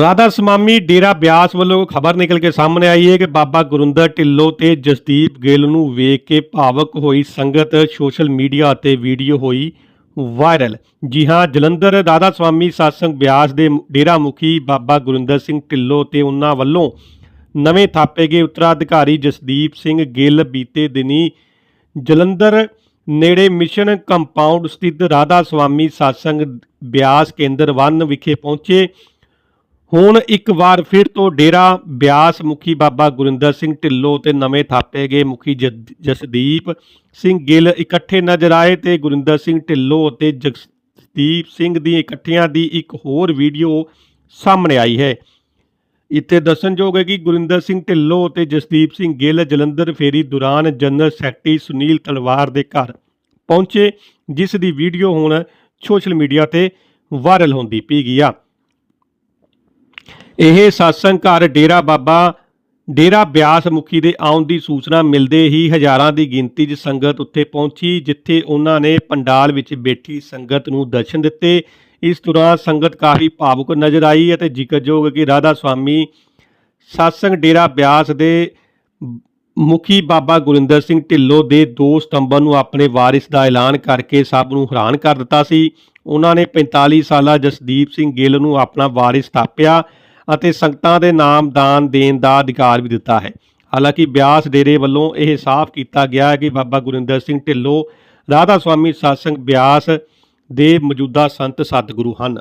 ਰਾਧਾ ਸਮਾਮੀ ਡੇਰਾ ਬਿਆਸ ਵੱਲੋਂ ਖਬਰ ਨਿਕਲ ਕੇ ਸਾਹਮਣੇ ਆਈ ਹੈ ਕਿ ਬਾਬਾ ਗੁਰਿੰਦਰ ਢਿੱਲੋਂ ਤੇ ਜਸਦੀਪ ਗਿੱਲ ਨੂੰ ਵੇਖ ਕੇ ਭਾਵਕ ਹੋਈ ਸੰਗਤ ਸੋਸ਼ਲ ਮੀਡੀਆ ਅਤੇ ਵੀਡੀਓ ਹੋਈ ਵਾਇਰਲ। ਜੀ ਹਾਂ, ਜਲੰਧਰ ਰਾਧਾ ਸਵਾਮੀ satsang ਬਿਆਸ ਦੇ ਡੇਰਾ ਮੁਖੀ ਬਾਬਾ ਗੁਰਿੰਦਰ ਸਿੰਘ ਢਿੱਲੋਂ ਤੇ ਉਹਨਾਂ ਵੱਲੋਂ ਨਵੇਂ ਥਾਪੇ ਗਏ ਉੱਤਰਾਧਿਕਾਰੀ ਜਸਦੀਪ ਸਿੰਘ ਗਿੱਲ ਬੀਤੇ ਦਿਨੀ ਜਲੰਧਰ ਨੇੜੇ ਮਿਸ਼ਨ ਕੰਪਾਊਂਡ ਸਥਿਤ ਰਾਧਾ ਸਵਾਮੀ satsang ਬਿਆਸ ਕੇਂਦਰ 1 ਵਿਖੇ ਪਹੁੰਚੇ। ਹੁਣ ਇੱਕ ਵਾਰ ਫਿਰ ਤੋਂ ਡੇਰਾ ਬਿਆਸ ਮੁਖੀ ਬਾਬਾ ਗੁਰਿੰਦਰ ਸਿੰਘ ਢਿੱਲੋਂ ਤੇ ਨਵੇਂ ਥਾਪੇ ਗਏ ਮੁਖੀ ਜਦ- ਜਸਦੀਪ ਸਿੰਘ ਗਿੱਲ ਇਕੱਠੇ ਨਜ਼ਰ ਆਏ ਤੇ ਗੁਰਿੰਦਰ ਸਿੰਘ ਢਿੱਲੋਂ ਅਤੇ ਜਸਦੀਪ ਸਿੰਘ ਦੀ ਇਕੱਠਿਆਂ ਦੀ ਇੱਕ ਹੋਰ ਵੀਡੀਓ ਸਾਹਮਣੇ ਆਈ ਹੈ। ਇੱਥੇ ਦੱਸਣਯੋਗ ਹੈ ਕਿ ਗੁਰਿੰਦਰ ਸਿੰਘ ਢਿੱਲੋਂ ਅਤੇ ਜਸਦੀਪ ਸਿੰਘ ਗਿੱਲ ਜਲੰਧਰ ਫੇਰੀ ਦੌਰਾਨ ਜਨਰਲ ਸੈਕਟਰੀ ਸੁਨੀਲ ਤਲਵਾਰ ਦੇ ਘਰ ਪਹੁੰਚੇ ਜਿਸ ਦੀ ਵੀਡੀਓ ਹੁਣ ਸੋਸ਼ਲ ਮੀਡੀਆ ਤੇ ਵਾਇਰਲ ਹੁੰਦੀ ਪਈ ਗਈ ਆ। ਇਹ satsang ਘਰ ਡੇਰਾ ਬਾਬਾ, ਡੇਰਾ ਬਿਆਸ ਮੁਖੀ ਦੇ ਆਉਣ ਦੀ ਸੂਚਨਾ ਮਿਲਦੇ ਹੀ ਹਜ਼ਾਰਾਂ ਦੀ ਗਿਣਤੀ 'ਚ ਸੰਗਤ ਉੱਥੇ ਪਹੁੰਚੀ, ਜਿੱਥੇ ਉਹਨਾਂ ਨੇ ਪੰਡਾਲ ਵਿੱਚ ਬੈਠੀ ਸੰਗਤ ਨੂੰ ਦਰਸ਼ਨ ਦਿੱਤੇ। ਇਸ ਦੌਰਾਨ ਸੰਗਤ ਕਾਫੀ ਭਾਵੁਕ ਨਜ਼ਰ ਆਈ ਅਤੇ ਜ਼ਿਕਰਯੋਗ ਕਿ ਰਾਧਾ ਸਵਾਮੀ satsang ਡੇਰਾ ਬਿਆਸ ਦੇ ਮੁਖੀ ਬਾਬਾ ਗੁਰਿੰਦਰ ਸਿੰਘ ਢਿੱਲੋਂ ਦੇ 2 ਸਤੰਬਰ ਨੂੰ ਆਪਣੇ ਵਾਰਿਸ ਦਾ ਐਲਾਨ ਕਰਕੇ ਸਭ ਨੂੰ ਹੈਰਾਨ ਕਰ ਦਿੱਤਾ ਸੀ। ਉਹਨਾਂ ਨੇ 45 ਸਾਲਾ ਜਸਦੀਪ ਸਿੰਘ ਗਿੱਲ ਨੂੰ ਆਪਣਾ ਵਾਰਿਸ ਥਾਪਿਆ ਅਤੇ ਸੰਗਤਾਂ ਦੇ ਨਾਮ ਦਾਨ ਦੇਣ ਦਾ ਅਧਿਕਾਰ ਵੀ ਦਿੱਤਾ ਹੈ। ਹਾਲਾਂਕਿ ਬਿਆਸ ਡੇਰੇ ਵੱਲੋਂ ਇਹ ਸਾਫ਼ ਕੀਤਾ ਗਿਆ ਹੈ ਕਿ ਬਾਬਾ ਗੁਰਿੰਦਰ ਸਿੰਘ ਢਿੱਲੋਂ, ਰਾਧਾ ਸਵਾਮੀ satsang ਬਿਆਸ ਦੇ ਮੌਜੂਦਾ ਸੰਤ ਸਤਿਗੁਰੂ ਹਨ।